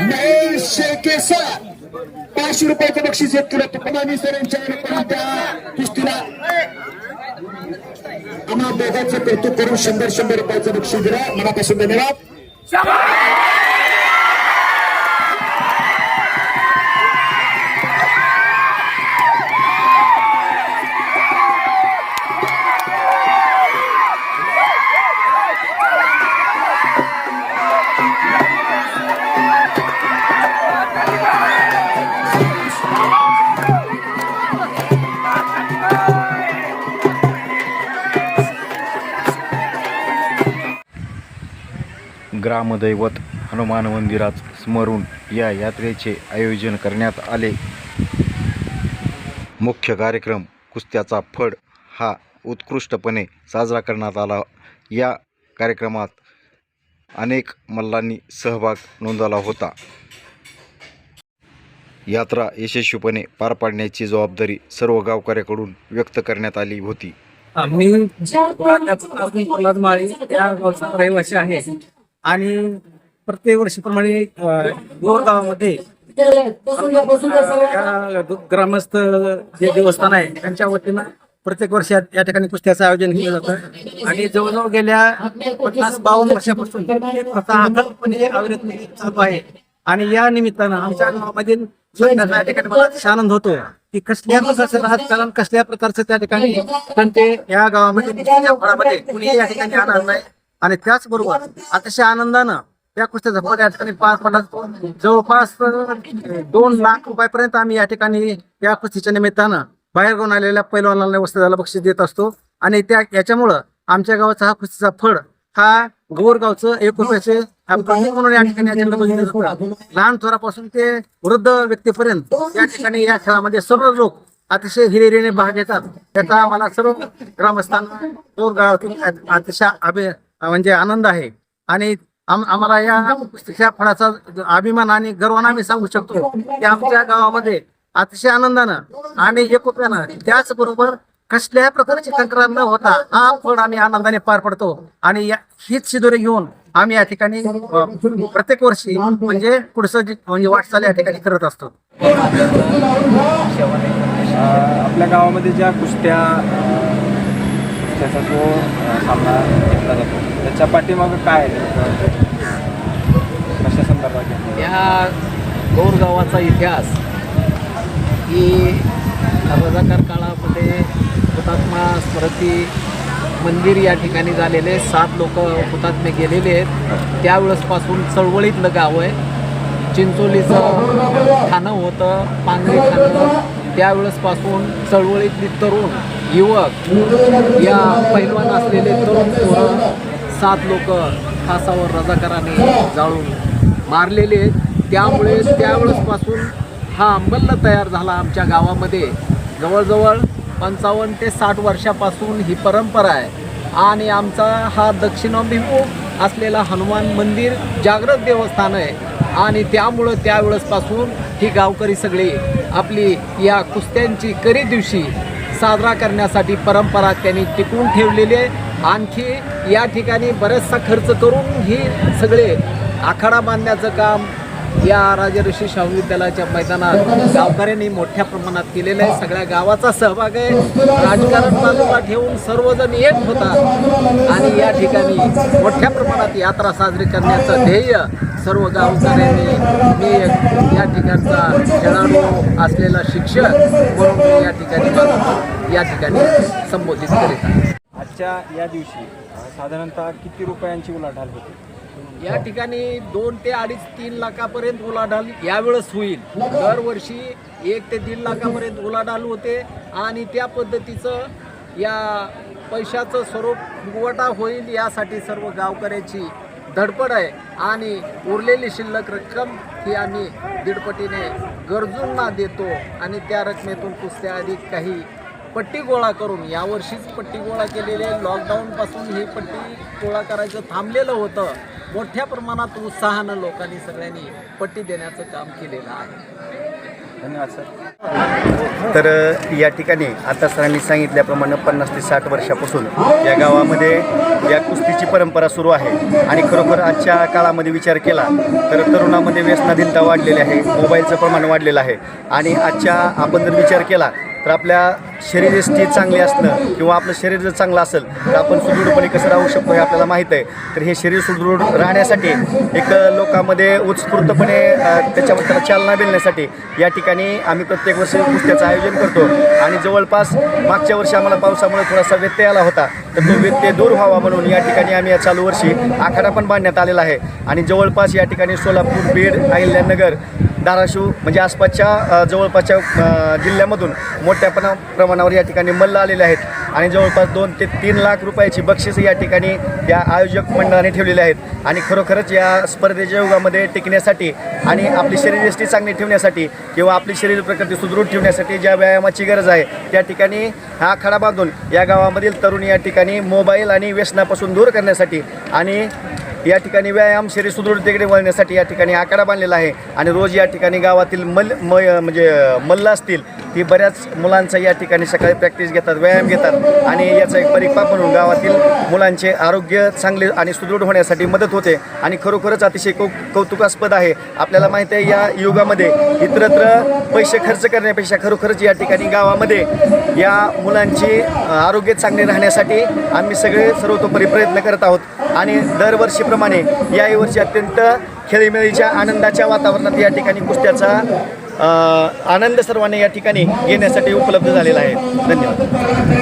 महेश शेळकेसर पाचशे रुपयाचं बक्षीस येत केलं तुकमानी सर यांच्याकडे त्या कुस्तीला. आम्हा दोघांचं कौतुक करून शंभर शंभर रुपयाचं बक्षीस दिलं. मनापासून धन्यवाद. ग्रामदैवत हनुमान मंदिरात स्मरून या यात्रेचे आयोजन करण्यात आले. मुख्य कार्यक्रम कुस्त्याचा फड हा उत्कृष्टपणे साजरा करण्यात आला. या कार्यक्रमात अनेक मल्लांनी सहभाग नोंदवला होता. यात्रा यशस्वीपणे पार पाडण्याची जबाबदारी सर्व गावकऱ्याकडून व्यक्त करण्यात आली होती. आम्ही प्रल्हाद माळी या गावचा रहिवासी आहे आणि प्रत्येक वर्षीप्रमाणे गोरगावामध्ये ग्रामस्थ जे देवस्थान आहे त्यांच्या वतीनं प्रत्येक वर्षी या- ठिकाणी कुस्त्याचं आयोजन केलं जातं. आणि जवळजवळ गेल्या पन्नास बावन्न वर्षापासून चालू आहे. आणि या निमित्तानं आमच्या गावामधील या ठिकाणी मला आनंद होतो की कसल्या प्रकारचं राजकारण कसल्या प्रकारचं त्या ठिकाणी पण ते या गावामध्ये कुणी या ठिकाणी आनंद नाही. आणि त्याचबरोबर अतिशय आनंदानं या कुस्त्या झपाट या ठिकाणी पार पडला. जवळपास दोन लाख रुपयापर्यंत आम्ही या ठिकाणी या कुस्तीच्या निमित्तानं बाहेर गावून आलेल्या पैलवानाला वस्ताला बक्षीस देत असतो. आणि त्या याच्यामुळं आमच्या गावाचा हा कुस्तीचा फळ हा गोरगावचं एक रुपयाचे म्हणून या ठिकाणी लहान थोरापासून ते वृद्ध व्यक्तीपर्यंत या ठिकाणी या खेळामध्ये सर्व लोक अतिशय हिरिरीने भाग घेतात. त्याचा आम्हाला सर्व ग्रामस्थांना गोरगावातील अतिशय अभि म्हणजे आनंद आहे. आणि आम्हाला या फळाचा अभिमान आणि गर्वानं आम्ही सांगू शकतो की आमच्या गावामध्ये अतिशय आनंदानं आणि एकोप्यानं त्याचबरोबर कसल्याही प्रकारची तक्रार न होता हा फळ आम्ही आनंदाने पार पडतो. आणि या- हीच शिदोरी घेऊन आम्ही या ठिकाणी प्रत्येक वर्षी म्हणजे पुढचं म्हणजे वाटचाल या ठिकाणी करत असतो. आपल्या गावामध्ये ज्या कुस्त्या त्याचा तो सामना घेतला जातो. त्याच्या पाठीमागं काय आहे कशा संदर्भात या गौरगावाचा इतिहास ही रजाकार काळामध्ये हुतात्मा स्मृती मंदिर या ठिकाणी झालेले. सात लोक हुतात्मे गेलेले आहेत. त्यावेळेसपासून चळवळीतलं गाव आहे चिंचोलीचं ठाणं होतं पांगरी ठाणं त्यावेळेसपासून चळवळीतली तरुण युवक या पैलवान असलेले तरुण पोरं सात लोक फासावर रजाकाराने जाळून मारलेले आहेत. त्यामुळे त्यावेळेसपासून हा अंमल तयार झाला आमच्या गावामध्ये. जवळजवळ पंचावन्न ते साठ वर्षापासून ही परंपरा आहे. आणि आमचा हा दक्षिणाभिमुख असलेला हनुमान मंदिर जागृत देवस्थान आहे. आणि त्यामुळं त्यावेळेसपासून ही गावकरी सगळी आपली या कुस्त्यांची करी दिवशी साजरा करण्यासाठी परंपरा त्यांनी टिकवून ठेवलेली आहे. आणखी या ठिकाणी बरेचसा खर्च करून ही सगळे आखाडा बांधण्याचं काम या राजर्षी शाहू विद्यालयाच्या मैदानात गावकऱ्यांनी मोठ्या प्रमाणात केलेलं आहे. सगळ्या गावाचा सहभाग आहे. राजकारण बाजूला ठेवून सर्वजण एक होतात आणि या ठिकाणी मोठ्या प्रमाणात यात्रा साजरी करण्याचं ध्येय सर्व गावकऱ्यांनी. मी एक या ठिकाणचा खेळाडू असलेला शिक्षक म्हणून या या ठिकाणी संबोधित करीत आहे आजच्या या दिवशी साधारणतः किती रुपयांची उलाढाल होते? या ठिकाणी दोन ते अडीच तीन लाखापर्यंत उलाढाल यावेळेस होईल. दरवर्षी एक ते दीड लाखापर्यंत उलाढाल होते आणि त्या पद्धतीचं या पैशाचं स्वरूप फुगवटा होईल यासाठी सर्व गावकऱ्याची धडपड आहे आणि उरलेली शिल्लक रक्कम ही आम्ही दीडपटीने गरजूंना देतो आणि त्या रकमेतून कुस्त्या अधिक काही पट्टी गोळा करून यावर्षीच पट्टी गोळा केलेली आहे. लॉकडाऊनपासून ही पट्टी गोळा करायचं थांबलेलं होतं. मोठ्या प्रमाणात उत्साहानं लोकांनी सगळ्यांनी पट्टी देण्याचं काम केलेलं आहे. धन्यवाद सर. तर या ठिकाणी आता सरांनी सांगितल्याप्रमाणे पन्नास ते साठ वर्षापासून या गावामध्ये या कुस्तीची परंपरा सुरू आहे. आणि खरोखर आजच्या काळामध्ये विचार केला तर तरुणामध्ये व्यसनाधीनता वाढलेली आहे मोबाईलचं प्रमाण वाढलेलं आहे. आणि आजच्या आपण जर विचार केला तर आपल्या शरीर स्थिती चांगली असणं किंवा आपलं शरीर जर चांगलं असेल तर आपण सुदृढपणे कसं राहू शकतो हे आपल्याला माहीत आहे. तर हे शरीर सुदृढ राहण्यासाठी एक लोकांमध्ये उत्स्फूर्तपणे त्याच्याबद्दल त्याला चालना मिळण्यासाठी या ठिकाणी आम्ही प्रत्येक वर्षी कुस्त्याचं आयोजन करतो. आणि जवळपास मागच्या वर्षी आम्हाला पावसामुळे थोडासा व्यत्यय आला होता. तर तो व्यत्यय दूर व्हावा म्हणून या ठिकाणी आम्ही या चालू वर्षी आखाडा पण बांधण्यात आलेला आहे. आणि जवळपास या ठिकाणी सोलापूर बीड अहिल्यानगर धाराशिव म्हणजे आसपासच्या जवळपासच्या जिल्ह्यामधून मोठ्या प्रमा प्रमाणावर या ठिकाणी मल्ल आलेले आहेत. आणि जवळपास दोन ते तीन लाख रुपयाची बक्षीस या ठिकाणी या आयोजक मंडळाने ठेवलेले आहेत. आणि खरोखरच या स्पर्धेच्या युगामध्ये टिकण्यासाठी आणि आपली शरीरयष्टी चांगली ठेवण्यासाठी किंवा आपली शरीर प्रकृती सुदृढ ठेवण्यासाठी ज्या व्यायामाची गरज आहे त्या ठिकाणी हा खडा बांधून या गावामधील तरुण या ठिकाणी मोबाईल आणि व्यसनापासून दूर करण्यासाठी आणि या ठिकाणी व्यायाम शरीर सुदृढतेकडे वळण्यासाठी या ठिकाणी आकडा बांधलेला आहे. आणि रोज या ठिकाणी गावातील मल म म्हणजे मल्ल असतील ती बऱ्याच मुलांचा या ठिकाणी सकाळी प्रॅक्टिस घेतात व्यायाम घेतात. आणि याचा एक परिपाक म्हणून गावातील मुलांचे आरोग्य चांगले आणि सुदृढ होण्यासाठी मदत होते. आणि खरोखरच अतिशय कौ कौतुकास्पद आहे. आपल्याला माहीत आहे या युगामध्ये इतरत्र पैसे खर्च करण्यापेक्षा खरोखरच या ठिकाणी गावामध्ये या मुलांची आरोग्य चांगले राहण्यासाठी आम्ही सगळे सर्वतोपरी प्रयत्न करत आहोत. आणि दरवर्षी दरवर्षीप्रमाणे याही वर्षी अत्यंत खेळीमेळीच्या आनंदाच्या वातावरणात या ठिकाणी कुस्त्याचा आनंद सर्वांनी या ठिकाणी घेण्यासाठी उपलब्ध झालेला आहे. धन्यवाद.